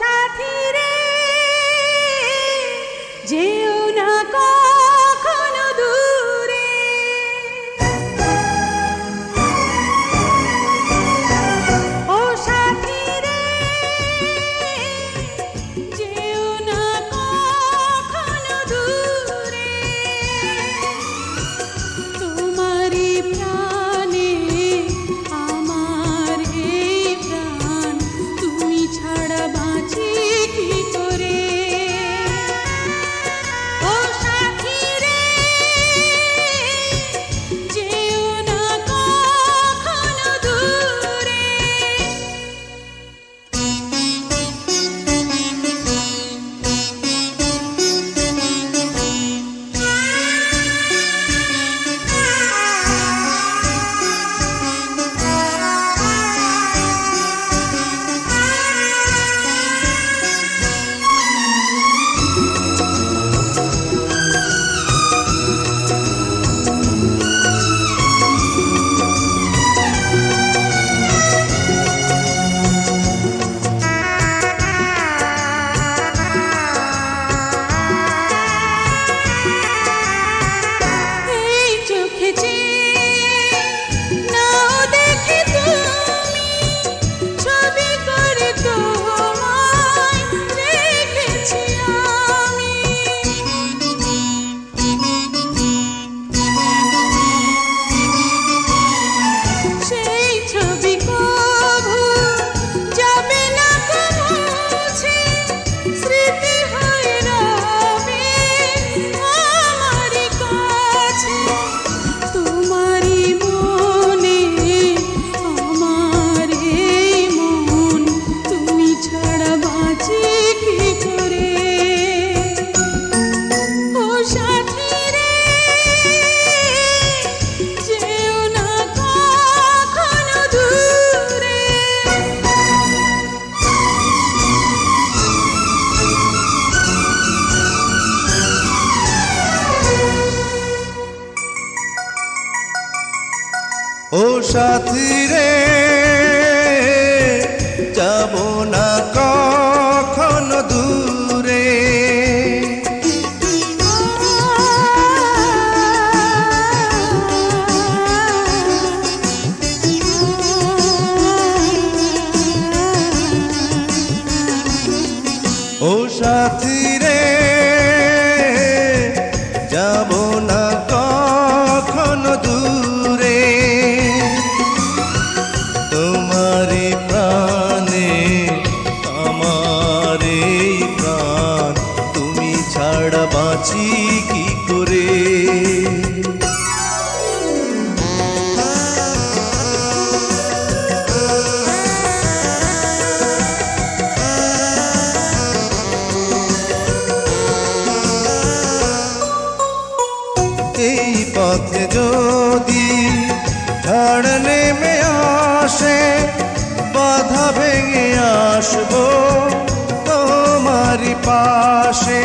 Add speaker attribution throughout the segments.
Speaker 1: সাথী সাথী রে যাব না কখনো দূরে। ও সাথী রে যাব না আমার প্রাণ তুমি ছাড়া বাঁচি কি করে? এই পথে যদি ঝড় নেমে আসে পাশে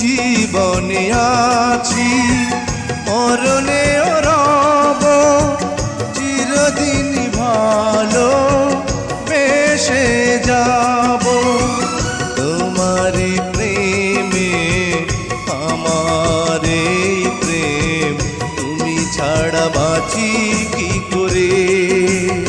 Speaker 1: জীবনে আছি মরণে বাঁচি কি করে?